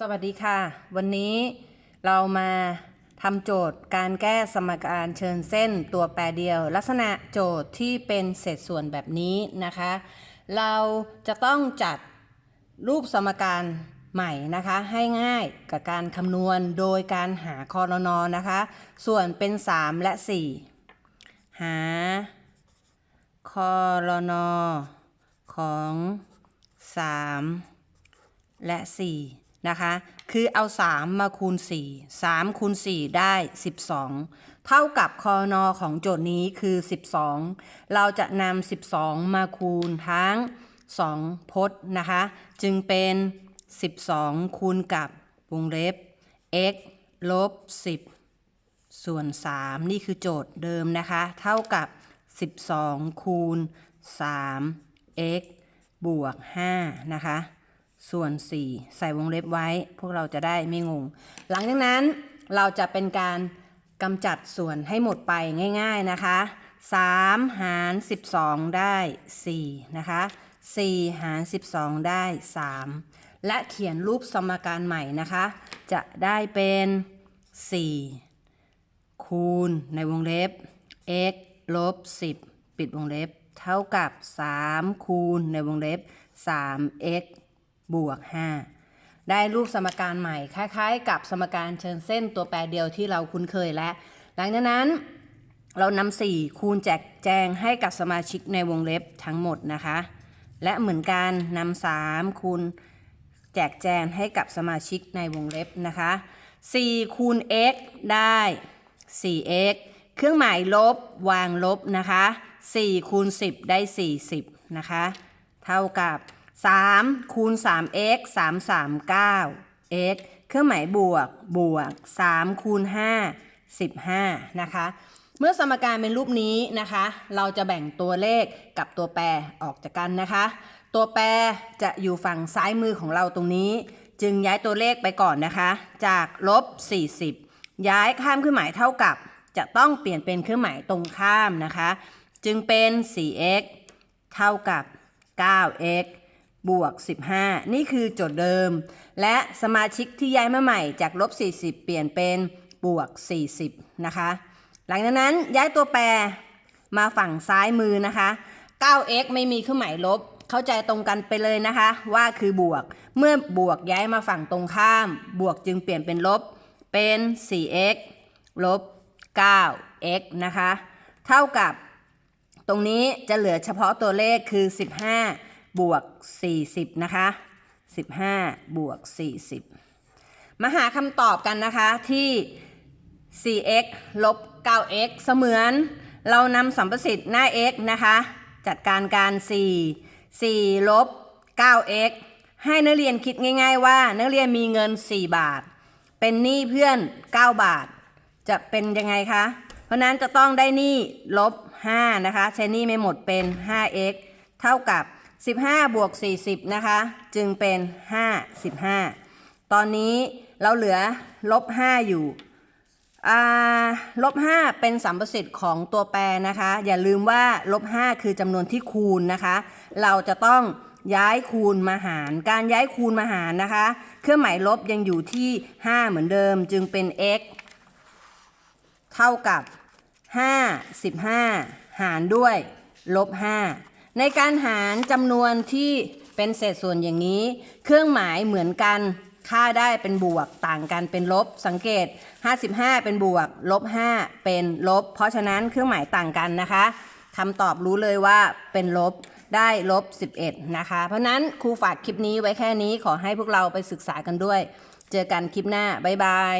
สวัสดีค่ะ วันนี้เรามาทำโจทย์การแก้สมการเชิญเส้นตัวแปรเดียว ลักษณะโจทย์ที่เป็นเศษส่วนแบบนี้นะคะ เราจะต้องจัดรูปสมการใหม่นะคะ ให้ง่ายกับการคำนวณโดยการหาคอนอนะคะ ส่วนเป็น 3 และ 4 หาคอรนอของ 3 และ 4 นะคะ คือเอา 3 มาคูณ 4 3คูณ4ได้ 12 เท่ากับคอนอของโจทย์นี้คือ 12 เราจะนำ12 มาคูณทั้ง 2 พจน์นะคะ จึงเป็น 12 คูณกับวงเล็บ x ลบ 10 ส่วน 3 นี่คือโจทย์เดิมนะคะ เท่ากับ 12 คูณ 3 x บวก 5 นะคะ ส่วน 4 ใส่วงเล็บไว้ พวกเราจะได้ไม่งง หลังจากนั้นเราจะเป็นการกำจัดส่วนให้หมดไปง่ายๆนะคะ 3 หาร 12 ได้ 4 นะคะ 4 หาร 12 ได้ 3 และเขียนรูปสมการใหม่นะคะ จะได้เป็น 4 คูณในวงเล็บ x ลบ 10 ปิดวงเล็บ เท่ากับ 3 คูณในวงเล็บ 3x บวก 5 ได้รูปสมการใหม่ คล้าย ๆ กับสมการเชิงเส้นตัวแปรเดียวที่เราคุ้นเคยแล้วหลังจากนั้นเรานำ4คูณแจกแจงให้กับสมาชิกในวงเล็บทั้งหมดนะคะ และเหมือนกันนำ3คูณแจกแจงให้กับสมาชิกในวงเล็บนะคะ4คูณ x ได้ 4x เครื่องหมายลบวางลบนะคะ4คูณ10 ได้ 40 นะคะ เท่ากับ 3คูณ 3x 3 3 9 x เครื่องหมายบวกบวก 3 คูณ 5 15 นะคะ เมื่อสมการเป็นรูปนี้นะคะ เราจะแบ่งตัวเลขกับตัวแปรออกจากกันนะคะ ตัวแปรจะอยู่ฝั่งซ้ายมือของเราตรงนี้ จึงย้ายตัวเลขไปก่อนนะคะ จากลบ 40 ย้ายข้ามเครื่องหมายเท่ากับ จะต้องเปลี่ยนเป็นเครื่องหมายตรงข้ามนะคะ จึงเป็น 4x เท่ากับ 9x บวก 15 นี่คือโจทย์เดิม และสมาชิกที่ย้ายมาใหม่จากลบ 40 เปลี่ยนเป็นบวก 40 นะคะ หลังจากนั้นย้ายตัวแปรมาฝั่งซ้ายมือนะคะ 9x ไม่มีเครื่องหมายลบ เข้าใจตรงกันไปเลยนะคะ ว่าคือบวก เมื่อบวกย้ายมาฝั่งตรงข้าม บวกจึงเปลี่ยนเป็นลบ เป็น 4x ลบ 9x นะคะ เท่ากับ ตรงนี้จะเหลือเฉพาะตัวเลขคือ 15 บวก 40 นะคะ 15 บวก 40 มาหาคำตอบกันนะคะที่ 4x ลบ 9x เสมือน เรานำสัมประสิทธิ์หน้า x นะคะ จัดการการ 4 4 ลบ 9x ให้นักเรียนคิดง่าย ๆ ว่า นักเรียนมีเงิน 4 บาท เป็นหนี้เพื่อน 9 บาท จะเป็นยังไงคะ เพราะนั้นจะต้องได้หนี้ลบ 5 นะคะ ใช้หนี้ไม่หมดเป็น 5x เท่ากับ 15 บวก 40 นะคะ จึงเป็น 55 ตอนนี้เราเหลือลบ 5 อยู่ลบ 5 เป็นสัมประสิทธิ์ของตัวแปรนะคะ อย่าลืมว่าลบ 5 คือจำนวนที่คูณนะคะ เราจะต้องย้ายคูณมาหาร การย้ายคูณมาหารนะคะ เครื่องหมายลบยังอยู่ที่ 5 เหมือนเดิม จึงเป็น x เท่ากับ 5 15 หารด้วยลบ 5 ในการหารจำนวนที่เป็นเศษส่วนอย่างนี้ เครื่องหมายเหมือนกันค่าได้เป็นบวกต่างกันเป็นลบ สังเกต 55 เป็นบวกลบ 5 เป็นลบ เพราะฉะนั้นเครื่องหมายต่างกันนะคะคำตอบรู้เลยว่าเป็นลบได้ลบ 11 นะคะ เพราะฉะนั้นครูฝากคลิปนี้ไว้แค่นี้ขอให้พวกเราไปศึกษากันด้วย เจอกันคลิปหน้า บ๊ายบาย